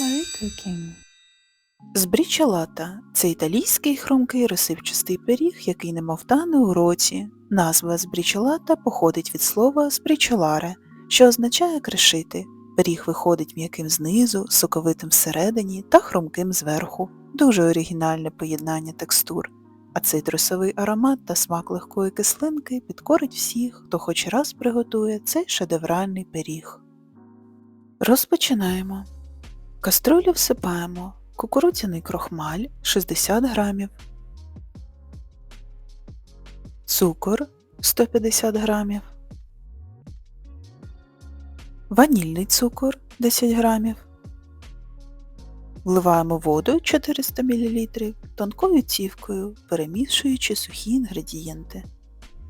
Marie Cooking. Збрічелата це італійський хрумкий розсипчастий пиріг, який немов тане у році. Назва збрічелата походить від слова збрічеларе, що означає кришити. Пиріг виходить м'яким знизу, соковитим всередині та хрумким зверху. Дуже оригінальне поєднання текстур. А цитрусовий аромат та смак легкої кислинки підкорить всіх, хто хоч раз приготує цей шедевральний пиріг. Розпочинаємо. Каструлю всипаємо. Кукурудзяний крохмаль 60 грамів, цукор 150 грамів, ванільний цукор 10 грамів, вливаємо воду 400 мл тонкою цівкою, перемішуючи сухі інгредієнти.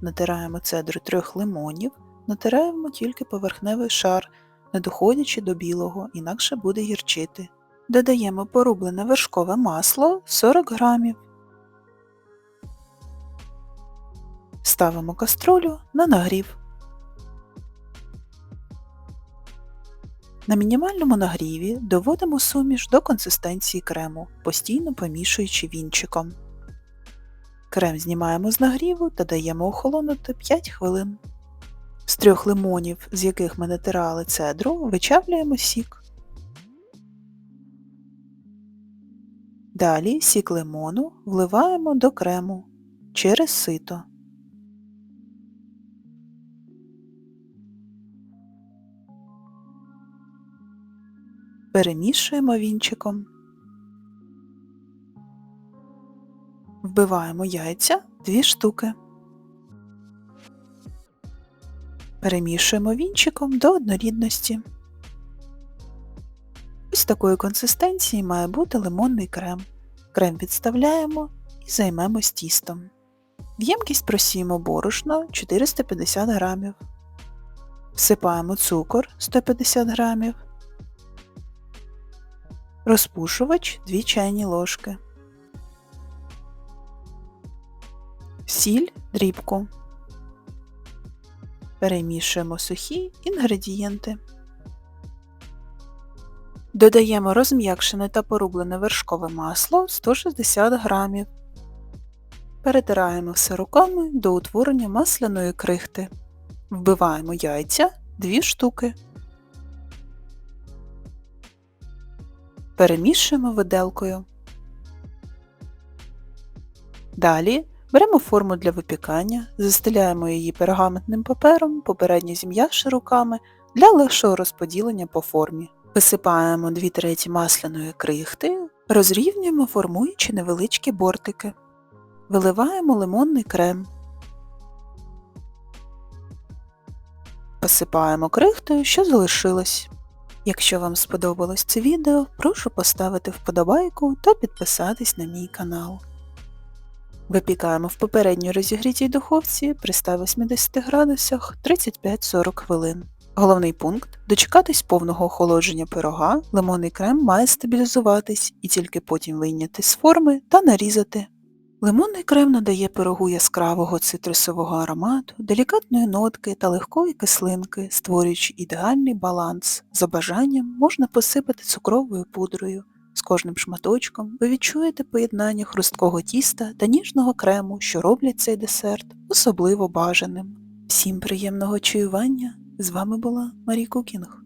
Натираємо цедру трьох лимонів, натираємо тільки поверхневий шар, не доходячи до білого, інакше буде гірчити. Додаємо порублене вершкове масло 40 грамів. Ставимо каструлю на нагрів. На мінімальному нагріві доводимо суміш до консистенції крему, постійно помішуючи вінчиком. Крем знімаємо з нагріву та даємо охолонути 5 хвилин. З трьох лимонів, з яких ми натирали цедру, вичавлюємо сік. Далі сік лимону вливаємо до крему через сито. Перемішуємо вінчиком. Вбиваємо яйця 2 штуки. Перемішуємо вінчиком до однорідності. Ось такої консистенції має бути лимонний крем. Крем відставляємо і займемось тістом. В ємкість просіємо борошно 450 г. Всипаємо цукор 150 г. Розпушувач 2 чайні ложки. Сіль дрібку. Перемішуємо сухі інгредієнти. Додаємо розм'якшене та порублене вершкове масло 160 г. Перетираємо все руками до утворення масляної крихти. Вбиваємо яйця 2 штуки. Перемішуємо виделкою. Далі беремо форму для випікання, застеляємо її пергаментним папером, попередньо зім'явши руками для легшого розподілення по формі. Висипаємо 2 треті масляної крихти, розрівнюємо, формуючи невеличкі бортики. Виливаємо лимонний крем. Посипаємо крихтою, що залишилось. Якщо вам сподобалось це відео, прошу поставити вподобайку та підписатись на мій канал. Випікаємо в попередньо розігрітій духовці при 180 градусах 35-40 хвилин. Головний пункт дочекатись повного охолодження пирога, лимонний крем має стабілізуватись і тільки потім вийняти з форми та нарізати. Лимонний крем надає пирогу яскравого цитрусового аромату, делікатної нотки та легкої кислинки, створюючи ідеальний баланс. За бажанням можна посипати цукровою пудрою. Кожним шматочком ви відчуєте поєднання хрусткого тіста та ніжного крему, що роблять цей десерт особливо бажаним. Всім приємного чуювання! З вами була Марі Кукінг.